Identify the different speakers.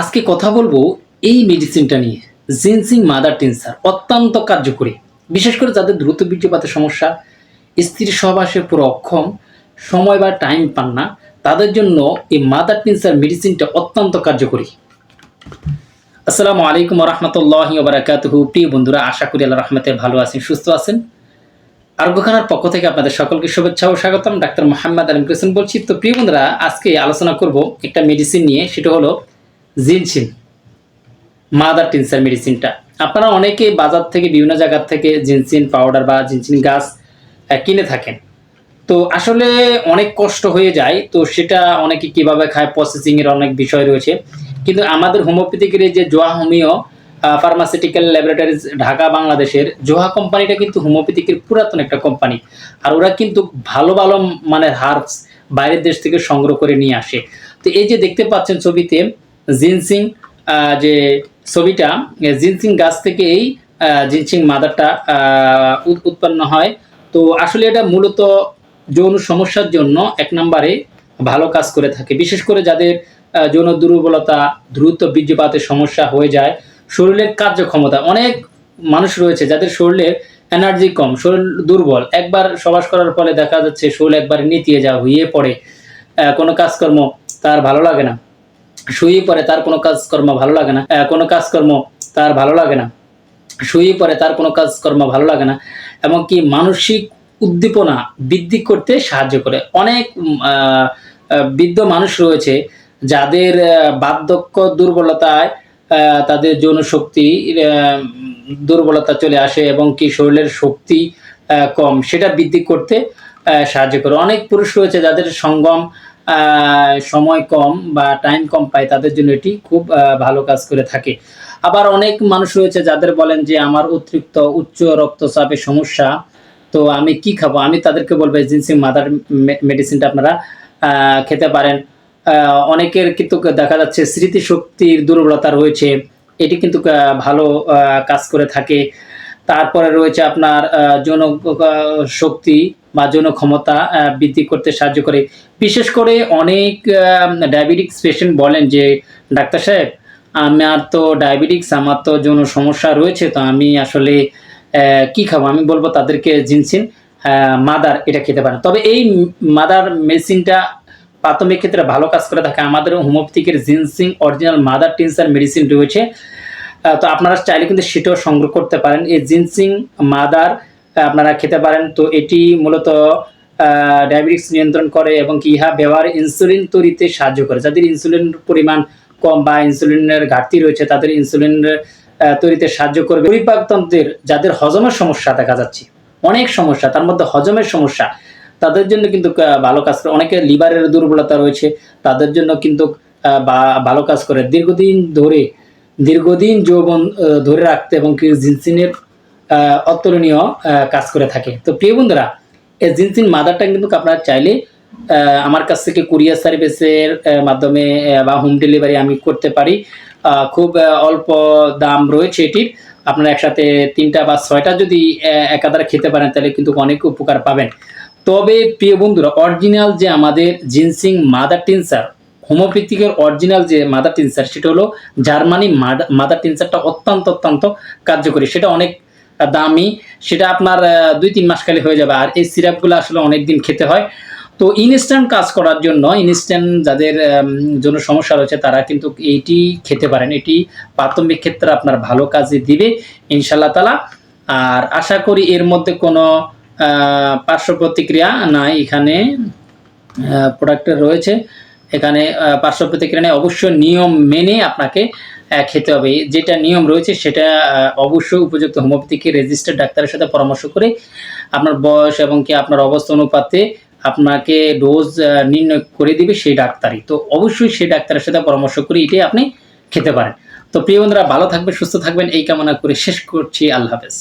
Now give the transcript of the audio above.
Speaker 1: আজকে কথা বলব এই মেডিসিনটা নিয়ে। জিনসিং মাদার টিনসার অত্যন্ত কার্যকরী। বিশেষ করে যাদের দ্রুত বীর্যপাতের সমস্যা, স্ত্রীর সহবাসের পুরো অক্ষম, সময় বা টাইম পান না, তাদের জন্য এই মাদার টিনসার মেডিসিনটা অত্যন্ত কার্যকরী। আসসালামু আলাইকুম রহমতুল্লাহ বারাকাতুহু প্রিয় বন্ধুরা, আশা করি আল্লাহ রহমতে ভালো আছেন, সুস্থ আছেন। আরোগ্যখানার পক্ষ থেকে আপনাদের সকলকে শুভেচ্ছা ও স্বাগতম। ডাক্তার মোহাম্মদ আলম কৃষ্ণ বলছি। তো প্রিয় বন্ধুরা, আজকে আলোচনা করব একটা মেডিসিন নিয়ে, সেটা হলো জিনসিন মাদার টিনসার মেডিসিনটা আপনারা অনেকে বাজার থেকে বিভিন্ন জায়গার থেকে জিনসিন পাউডার বা জিনসিন গাছ কিনে থাকেন। তো আসলে অনেক কষ্ট হয়ে যায়, তো সেটা অনেকে কীভাবে খায় প্রসেসিং এর অনেক বিষয় রয়েছে। কিন্তু আমাদের হোমিওপ্যাথিকের যে Joya homoeo pharmaceutical laboratories Dhaka, বাংলাদেশের, জোহা কোম্পানিটা কিন্তু হোমিওপ্যাথিকের পুরাতন একটা কোম্পানি আর ওরা কিন্তু ভালো ভালো মানে হার্বস বাইরের দেশ থেকে সংগ্রহ করে নিয়ে আসে। তো এই যে দেখতে পাচ্ছেন ছবিতে জিনসিং যে ছবিটা জিনসিং গাছ থেকে এই জিনসিং মাদারটা উৎ- উৎপন্ন হয়। তো আসলে এটা মূলত যৌন সমস্যার জন্য এক নম্বরে ভালো কাজ করে থাকে। বিশেষ করে যাদের যৌন দুর্বলতা দ্রুত বীর্যপাতের সমস্যা হয়ে যায়, শরীরের কার্যক্ষমতা, অনেক মানুষ রয়েছে যাদের শরীরের এনার্জি কম, শরীর দুর্বল। একবার সবাস করার ফলে দেখা যাচ্ছে শরীর একবার নিতিয়ে যা হইয়ে পড়ে। কোনো কাজকর্ম তার ভালো লাগে না। শুয়ে পরে তার কোনো কাজকর্ম ভালো লাগে না। কোনো কাজকর্ম তার ভালো লাগে না। শুয়ে পরে তার কোনো কাজকর্ম ভালো লাগে না। এমনকি মানসিক উদ্দীপনা বৃদ্ধি করতে সাহায্য করে। অনেক বৃদ্ধ মানুষ রয়েছে যাদের বার্ধক্য দুর্বলতায় তাদের যৌন শক্তি দুর্বলতা চলে আসে এবং কি শরীরের শক্তি কম। সেটা বৃদ্ধি করতে সাহায্য করে। অনেক পুরুষ রয়েছে যাদের সঙ্গম সময় কম বা টাইম কম পায়, তাদের জন্য এটি খুব ভালো কাজ করে থাকে। আবার অনেক মানুষ রয়েছে যাদের বলেন যে, আমার অতিরিক্ত উচ্চ রক্তচাপের সমস্যা, তো আমি কি খাব? আমি তাদেরকে বলব, জিনসিং মাদার মেডিসিনটা আপনারা খেতে পারেন। অনেকের কিন্তু দেখা যাচ্ছে স্মৃতিশক্তির দুর্বলতা রয়েছে, এটি কিন্তু ভালো কাজ করে থাকে। তারপরে রয়েছে আপনার যৌন শক্তি বা যৌন ক্ষমতা বৃদ্ধি করতে সাহায্য করে। বিশেষ করে অনেক ডায়াবেটিক্স পেশেন্ট বলেন যে, ডাক্তার সাহেব, আমার তো ডায়াবেটিক্স আমার তো যৌন সমস্যা রয়েছে, তো আমি আসলে কি খাব? আমি বলব তাদেরকে জিনসিন মাদার এটা খেতে পারেন। তবে এই মাদার মেডিসিনটা প্রাথমিক ক্ষেত্রে ভালো কাজ করে থাকে। আমাদের হোমিওপ্যাথিকের ginseng original mother tincture medicine রয়েছে। তো আপনারা চাইলে কিন্তু সেটাও সংগ্রহ করতে পারেন। এই জিনসিং মাদার আপনারা খেতে পারেন। তো এটি মূলত ডায়াবেটিক্স নিয়ন্ত্রণ করে এবং কি ইহা ব্যবহার ইনসুলিন তৈরিতে সাহায্য করে। যাদের ইনসুলিনের পরিমাণ কম বা ইনসুলিনের ঘাটতি রয়েছে, তাদের ইনসুলিন তৈরিতে সাহায্য করবে। পরিপাকতন্ত্রের যাদের হজমের সমস্যা দেখা যাচ্ছে, অনেক সমস্যা, তার মধ্যে হজমের সমস্যা, তাদের জন্য কিন্তু ভালো কাজ করে। অনেকের লিভারের দুর্বলতা রয়েছে, তাদের জন্য কিন্তু ভালো কাজ করে। দীর্ঘদিন ধরে, দীর্ঘদিন যৌবন ধরে রাখতে এবং জিনসিনের অতুলনীয় কাজ করে থাকে। তো প্রিয় বন্ধুরা, এই জিনসিন মাদারটা কিন্তু আপনারা চাইলে আমার কাছ থেকে কুরিয়ার সার্ভিসের মাধ্যমে বা হোম ডেলিভারি আমি করতে পারি। খুব অল্প দাম রয়েছে এটির। আপনারা একসাথে তিনটা বা ছয়টা যদি একাধারে খেতে পারেন, তাহলে কিন্তু অনেক উপকার পাবেন। তবে প্রিয় বন্ধুরা, অরিজিনাল যে আমাদের জিনসিং মাদার টিনসার হোমিওপ্যাথিকের অরিজিনাল যে মাদার টিনসার, সেটা হলো জার্মানি মাদার টিনসারটা অত্যন্ত অত্যন্ত কার্যকরী। সেটা অনেক দামি, সেটা আপনার দুই তিন মাস খালি হয়ে যাবে। আর এই সিরাপগুলো আসলে অনেক দিন খেতে হয়। তো ইনস্ট্যান্ট কাজ করার জন্য ইনস্ট্যান্ট যাদের জন্য সমস্যা রয়েছে, তারা কিন্তু এইটি খেতে পারেন। এটি প্রাথমিক ক্ষেত্রে আপনার ভালো কাজে দিবে ইনশাল্লাহ তালা আর আশা করি এর মধ্যে কোনো পার্শ্ব প্রতিক্রিয়া নাই। এখানে প্রোডাক্টের রয়েছে। এখানে পার্শ্ব প্রতিক্রিয়া অবশ্যই নিয়ম মেনে আপনাকে খেতে হবে। যেটা নিয়ম রয়েছে সেটা অবশ্যই উপযুক্ত হোমিওপ্যাথিকে রেজিস্টার্ড ডাক্তারের সাথে পরামর্শ করে আপনার বয়স এবং কি আপনার অবস্থা অনুপাতে আপনাকে ডোজ নির্ণয় করে দিবে সেই ডাক্তারই। তো অবশ্যই সেই ডাক্তারের সাথে পরামর্শ করে এটাই আপনি খেতে পারেন। তো প্রিয় বন্ধুরা, ভালো থাকবেন, সুস্থ থাকবেন। এই কামনা করে শেষ করছি। আল্লাহ হাফেজ।